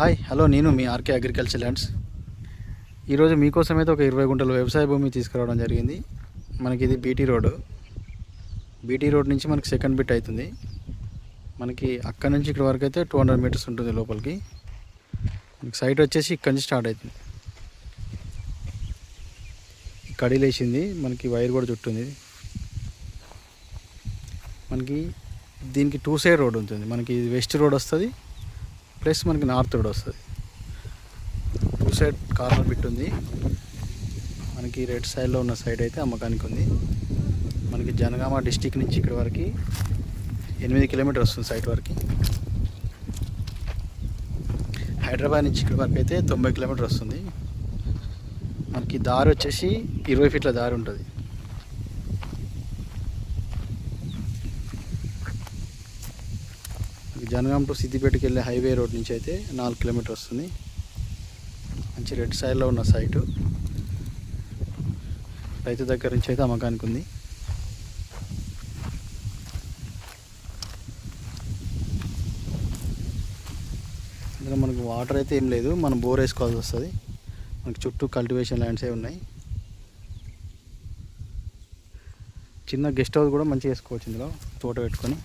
Hi hello నేను మీ RK agriculture lands. ఈరోజు మీకోసం అయితే ఒక ఇరవై గుంటల వ్యవసాయ భూమి తీసుకురావడం జరిగింది. మనకి ఇది బీటీ రోడ్ బీటీ రోడ్ నుంచి మనకి సెకండ్ బిట్ అవుతుంది. మనకి అక్కడ నుంచి ఇక్కడ వరకు అయితే టూ హండ్రెడ్ మీటర్స్ ఉంటుంది లోపలికి. మనకి సైట్ వచ్చేసి ఇక్కడి నుంచి స్టార్ట్ అవుతుంది. కడిలేసింది మనకి వైర్ కూడా చుట్టుంది. మనకి దీనికి టూ సైడ్ రోడ్ ఉంటుంది. మనకి వెస్ట్ రోడ్ వస్తుంది ప్లస్ మనకి నార్త్ కూడా వస్తుంది. టూ సైడ్ కార్నర్ బిట్ ఉంది మనకి రెడ్ సైడ్లో ఉన్న సైడ్ అయితే అమ్మకానికి ఉంది. మనకి జనగామ డిస్టిక్ నుంచి ఇక్కడ వరకు ఎనిమిది కిలోమీటర్ వస్తుంది సైట్ వరకు. హైదరాబాద్ నుంచి ఇక్కడ వరకు అయితే తొంభై కిలోమీటర్ వస్తుంది. మనకి దారి వచ్చేసి ఇరవై ఫీట్ల దారి ఉంటుంది. జనగాం టు సిద్దిపేటకి వెళ్ళే హైవే రోడ్ నుంచి అయితే నాలుగు కిలోమీటర్ వస్తుంది. మంచి రెడ్ సైడ్లో ఉన్న సైటు. రైతు దగ్గర నుంచి అయితే అమ్మకానికి ఉంది. అందులో మనకు వాటర్ అయితే ఏం లేదు మనం బోర్ వేసుకోవాల్సి వస్తుంది. మనకి చుట్టూ కల్టివేషన్ ల్యాండ్సే ఉన్నాయి. చిన్న గెస్ట్ హౌస్ కూడా మంచిగా వేసుకోవచ్చు ఇందులో తోట పెట్టుకొని.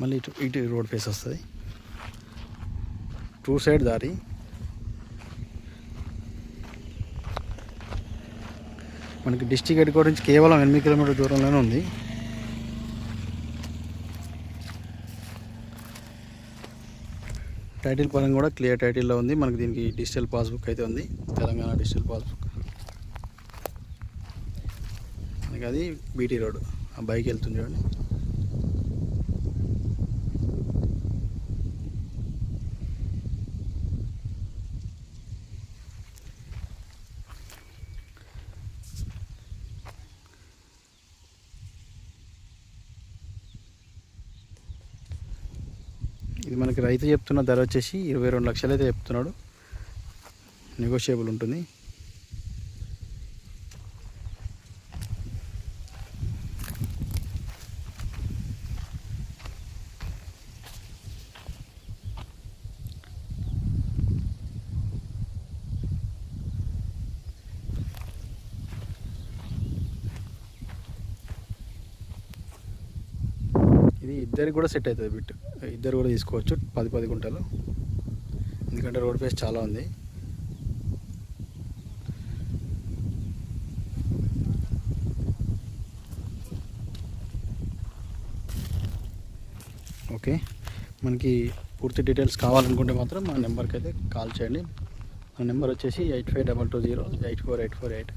మళ్ళీ ఇటు ఇటు రోడ్ ఫేస్ వస్తుంది. టూ సైడ్ దారి. మనకి డిస్టిక్ హెడ్ క్వార్టర్ నుంచి కేవలం ఎనిమిది కిలోమీటర్ దూరంలోనే ఉంది. టైటిల్ పరంగా కూడా క్లియర్ టైటిల్లో ఉంది. మనకి దీనికి డిజిటల్ పాస్బుక్ అయితే ఉంది. తెలంగాణ డిజిటల్ పాస్బుక్ మనకి అది బీటీ రోడ్. ఆ బైక్ వెళ్తుంది చూడండి. ఇది మనకి రైతు చెప్తున్న ధర వచ్చేసి ఇరవై రెండు లక్షలు అయితే చెప్తున్నాడు. నెగోషియబుల్ ఉంటుంది. ఇది ఇద్దరికి కూడా సెట్ అవుతుంది బిట్. ఇద్దరు కూడా తీసుకోవచ్చు. పది పది గుంటలు. ఎందుకంటే రోడ్ ఫేస్ చాలా ఉంది. ఓకే. మనకి పూర్తి డీటెయిల్స్ కావాలనుకుంటే మాత్రం మా నెంబర్కి అయితే కాల్ చేయండి. మా నెంబర్ వచ్చేసి eight five double two zero eight four eight four eight.